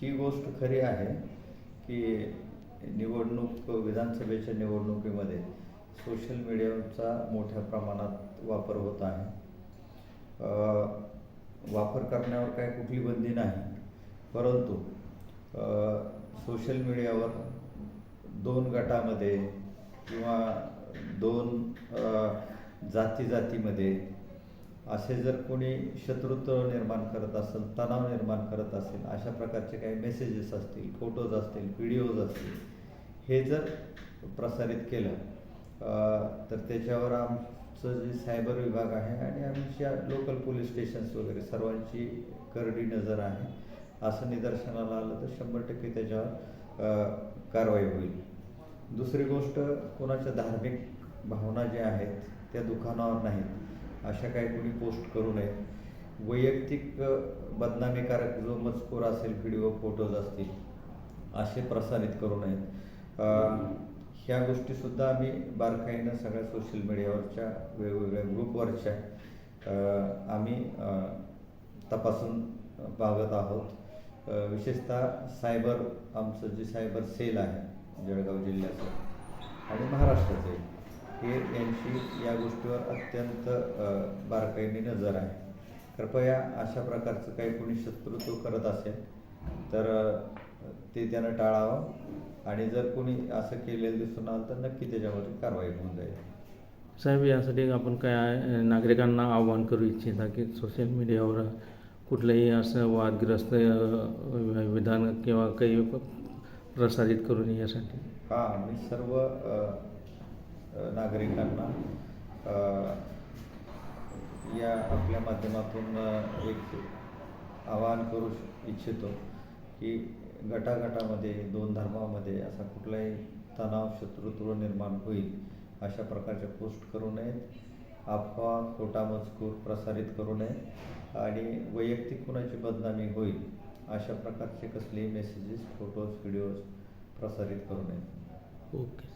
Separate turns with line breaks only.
ही गोष्ट खरी आहे की निवडणूक विधानसभेच्या निवडणुकीमध्ये सोशल मीडियाचा मोठ्या प्रमाणात वापर होत आहे. वापर करण्यावर काय कुठली बंदी नाही. परंतु सोशल मीडियावर दोन गटामध्ये किंवा दोन जाती जातीमध्ये असे जर कोणी शत्रुत्व निर्माण करत असेल तणाव निर्माण करत असेल अशा प्रकारचे काही मेसेजेस असतील फोटोज असतील व्हिडिओज असतील हे जर प्रसारित केलं तर त्याच्यावर आमचं जे सायबर विभाग आहे आणि आमच्या लोकल पोलीस स्टेशन्स वगैरे सर्वांची करडी नजर आहे. असं निदर्शनाला आलं तर शंभर टक्के त्याच्यावर कारवाई होईल. दुसरी गोष्ट कोणाच्या धार्मिक भावना ज्या आहेत त्या दुकानावर नाहीत. अशा काही कोणी पोस्ट करू नये. वैयक्तिक बदनामीकारक जो मजकूर असेल व्हिडिओ फोटोज असतील असे प्रसारित करू नयेत. ह्या गोष्टीसुद्धा आम्ही बारकाईनं सगळ्या सोशल मीडियावरच्या वेगवेगळ्या ग्रुपवरच्या आम्ही तपासून पाहत आहोत. विशेषतः सायबर आमचं जे सायबर सेल आहे जळगाव जिल्ह्याचं आणि महाराष्ट्राचे हे यांची या गोष्टीवर अत्यंत बारकाईने नजर आहे. कृपया अशा प्रकारचं काही कोणी शत्रुत्व करत असेल तर ते त्यानं टाळावं. आणि जर कोणी असं केलेलं दिसून आलं तर नक्की त्याच्यावर कारवाई होऊन जाईल.
साहेब यासाठी आपण काय नागरिकांना आवाहन करू इच्छिता की सोशल मीडियावर कुठलंही असं वादग्रस्त विधान किंवा काही प्रसारित करू नये यासाठी.
हा मी सर्व नागरिकांना. या आपल्या माध्यमातून एक आवाहन करू श- इच्छितो की गटागटामध्ये दोन धर्मामध्ये असा कुठलाही तणाव शत्रुत्व निर्माण होईल अशा प्रकारच्या पोस्ट करू नयेत. अफवा खोटा मजकूर प्रसारित करू नये आणि वैयक्तिक कुणाची बदनामी होईल अशा प्रकारचे कसलेही मेसेजेस फोटोज व्हिडिओज प्रसारित करू नयेत.
ओके.